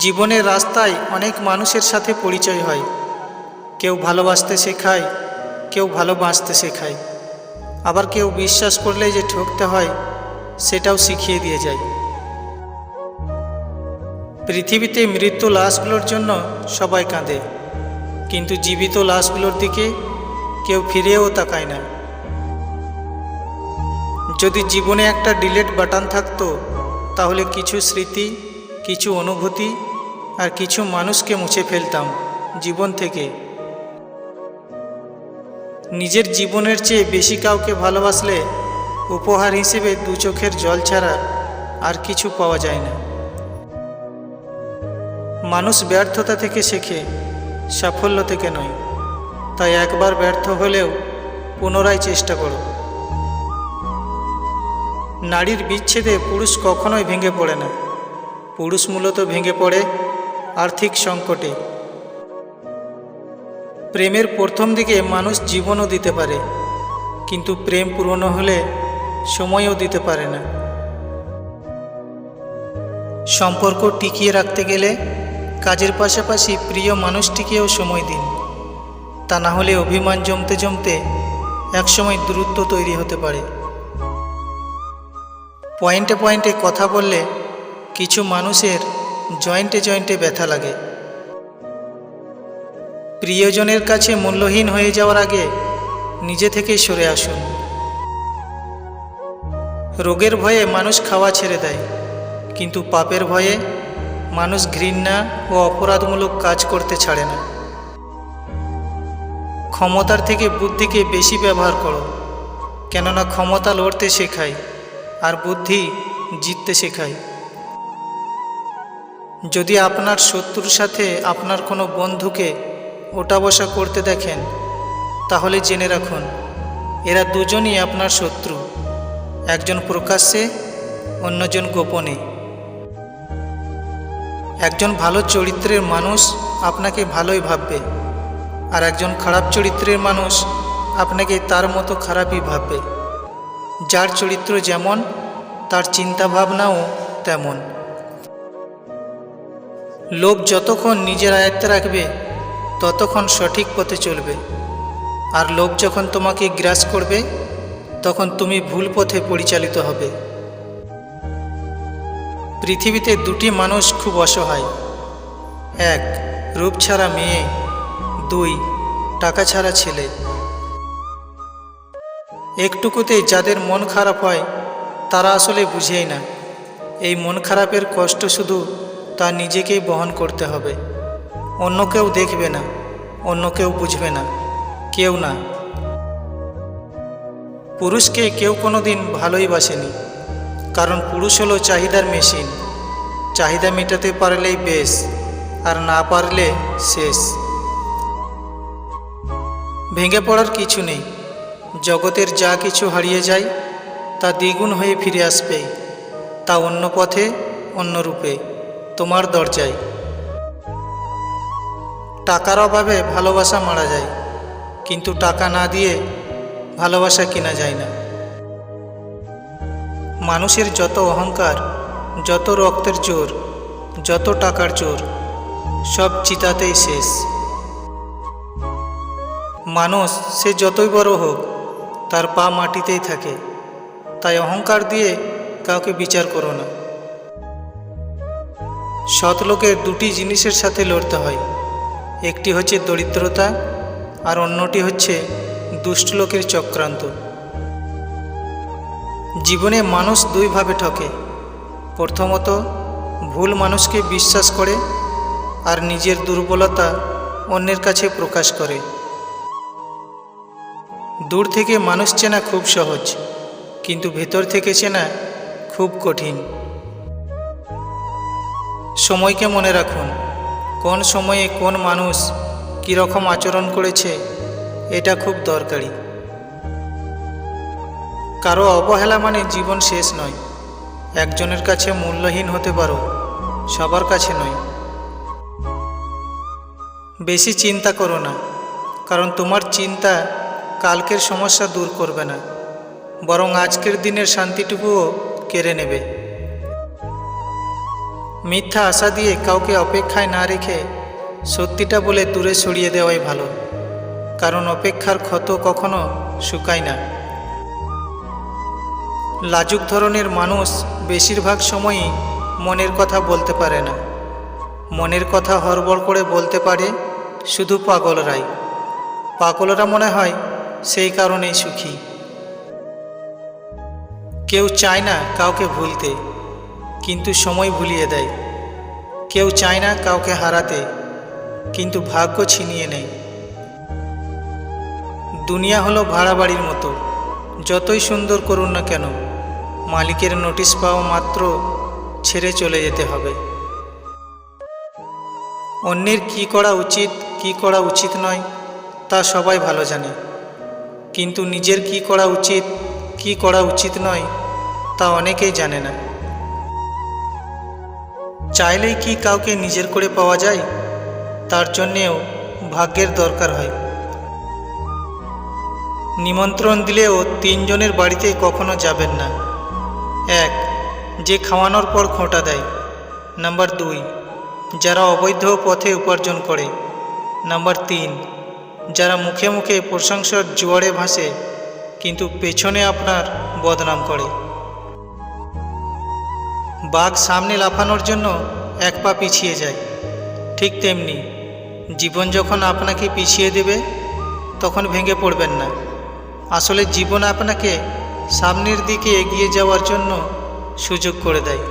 জীবনের রাস্তায় অনেক মানুষের সাথে পরিচয় হয়। কেউ ভালোবাসতে শেখায়, কেউ ভালোবাসতে শেখায়। আবার কেউ বিশ্বাস করলে যে ঠকতে হয়, সেটাও শিখিয়ে দিয়ে যায়। পৃথিবীতে মৃত্যু লাশগুলোর জন্য সবাই কাঁদে। কিন্তু জীবিত লাশগুলোর দিকে কেউ ফিরেও তাকায় না। যদি জীবনে একটা ডিলেট বাটন থাকতো, তাহলে কিছু স্মৃতি কিছু অনুভূতি আর কিছু মানুষকে মুছে ফেলতাম জীবন থেকে। নিজের জীবনের চেয়ে বেশি কাউকে ভালোবাসলে উপহার হিসেবে দু চোখের জল ছাড়া আর কিছু পাওয়া যায় না। মানুষ ব্যর্থতা থেকে শেখে, সাফল্য থেকে নয়। তাই একবার ব্যর্থ হলেও পুনরায় চেষ্টা করো। নারীর বিচ্ছেদে পুরুষ কখনোই ভেঙে পড়ে না। পুরুষ মূলত ভেঙে পড়ে আর্থিক সংকটে। প্রেমের প্রথম দিকে মানুষ জীবনও দিতে পারে, কিন্তু প্রেম পুরনো হলে সময়ও দিতে পারে না। সম্পর্ক টিকিয়ে রাখতে গেলে কাজের পাশাপাশি প্রিয় মানুষটিকেও সময় দিন। তা না হলে অভিমান জমতে জমতে একসময় দূরত্ব তৈরি হতে পারে। পয়েন্টে পয়েন্টে কথা বললে কিছু মানুষের জয়েন্টে জয়েন্টে ব্যথা লাগে। প্রিয়জনের কাছে মূল্যহীন হয়ে যাওয়ার আগে নিজে থেকেই সরে আসুন। রোগের ভয়ে মানুষ খাওয়া ছেড়ে দেয়, কিন্তু পাপের ভয়ে মানুষ ঘৃণা ও অপরাধমূলক কাজ করতে ছাড়ে না। ক্ষমতার থেকে বুদ্ধিকে বেশি ব্যবহার করো, কেননা ক্ষমতা লড়তে শেখায় আর বুদ্ধি জিততে শেখায়। যদি আপনার শত্রুর সাথে আপনার কোনো বন্ধুকে ওটা বসা করতে দেখেন, তাহলে জেনে রাখুন, এরা দুজনই আপনার শত্রু, একজন প্রকাশ্যে, অন্যজন গোপনে। একজন ভালো চরিত্রের মানুষ আপনাকে ভালোই ভাববে, আর একজন খারাপ চরিত্রের মানুষ আপনাকে তার মতো খারাপই ভাববে। যার চরিত্র যেমন, তার চিন্তা ভাবনাও তেমন। লোভ যতক্ষণ নিজের আয়ত্তে রাখবে, ততক্ষণ সঠিক পথে চলবে। আর লোভ যখন তোমাকে গ্রাস করবে, তখন তুমি ভুল পথে পরিচালিত হবে। পৃথিবীতে দুটি মানুষ খুব অসহায়। এক, রূপ ছাড়া মেয়ে। দুই, টাকা ছাড়া ছেলে। একটুকুতেই যাদের মন খারাপ হয়, তারা আসলে বুঝেই না। এই মন খারাপের কষ্ট শুধু তা নিজেকেই বহন করতে হবে। অন্য কেউ দেখবে না, অন্য কেউ বুঝবে না, কেউ না। পুরুষকে কেউ কোনো দিন ভালোই বাসেনি, কারণ পুরুষ হলো চাহিদার মেশিন। চাহিদা মেটাতে পারলেই বেশ, আর না পারলে শেষ। ভেঙে পড়ার কিছু নেই, জগতের যা কিছু হারিয়ে যায়, তা দ্বিগুণ হয়ে ফিরে আসবে, তা অন্য পথে, অন্য রূপে। তোমার দরজায়। টাকার অভাবে ভালোবাসা মারা যায়, কিন্তু টাকা না দিয়ে ভালোবাসা কেনা যায় না। মানুষের যত অহংকার, যত রক্তের জোর, যত টাকার জোর, সব চিতাতেই শেষ। মানুষ সে যতই বড় হোক, তার পা মাটিতেই থাকে। তাই অহংকার দিয়ে কাউকে বিচার করো না। সৎ লোকের দুটি জিনিসের সাথে লড়তে হয়। একটি হচ্ছে দরিদ্রতা আর অন্যটি হচ্ছে দুষ্ট লোকের চক্রান্ত। জীবনে মানুষ দুইভাবে ঠকে। প্রথমত, ভুল মানুষকে বিশ্বাস করে আর নিজের দুর্বলতা অন্যের কাছে প্রকাশ করে। দূর থেকে মানুষ চেনা খুব সহজ, কিন্তু ভেতর থেকে চেনা খুব কঠিন। সময়কে মনে রাখুন, কোন সময়ে কোন মানুষ কীরকম আচরণ করেছে, এটা খুব দরকারি। কারও অবহেলা মানে জীবন শেষ নয়। একজনের কাছে মূল্যহীন হতে পারো, সবার কাছে নয়। বেশি চিন্তা করো না, কারণ তোমার চিন্তা কালকের সমস্যা দূর করবে না, বরং আজকের দিনের শান্তিটুকুও কেড়ে নেবে। মিথ্যা আশা দিয়ে কাউকে অপেক্ষায় না রেখে সত্যিটা বলে দূরে সরিয়ে দেওয়াই ভালো। কারণ অপেক্ষার ক্ষত কখনো শুকায় না। লাজুক ধরনের মানুষ বেশিরভাগ সময়ই মনের কথা বলতে পারে না। মনের কথা হড়বড় করে বলতে পারে শুধু পাগলরাই। পাগলরা মনে হয় সেই কারণেই সুখী। কেউ চায় না কাউকে ভুলতে। কিন্তু সময় ভুলিয়ে দেয়। কেউ চায় না কাউকে হারাতে, কিন্তু ভাগ্য ছিনিয়ে নেয়। দুনিয়া হলো ভাড়া বাড়ির মতো, যতই সুন্দর করুন না কেন, মালিকের নোটিশ পাওয়া মাত্র ছেড়ে চলে যেতে হবে। অন্যের কি করা উচিত, কি করা উচিত নয়, তা সবাই ভালো জানে। কিন্তু নিজের কি করা উচিত, কি করা উচিত নয়, তা অনেকেই জানে না। চাইলেই কি কাউকে নিজের করে পাওয়া যায়? তার জন্যেও ভাগ্যের দরকার হয়। নিমন্ত্রণ দিলেও তিনজনের বাড়িতে কখনো যাবেন না। এক, যে খাওয়ানোর পর খোঁটা দেয়। নাম্বার দুই, যারা অবৈধ পথে উপার্জন করে। নাম্বার তিন, যারা মুখে মুখে প্রশংসার জোয়ারে ভাসে, কিন্তু পেছনে আপনার বদনাম করে। বাঘ সামনে লাফানোর জন্য এক পা পিছিয়ে যায়। ঠিক তেমনি জীবন যখন আপনাকে পিছিয়ে দেবে, তখন ভেঙে পড়বেন না। আসলে জীবন আপনাকে সামনের দিকে এগিয়ে যাওয়ার জন্য সুযোগ করে দেয়।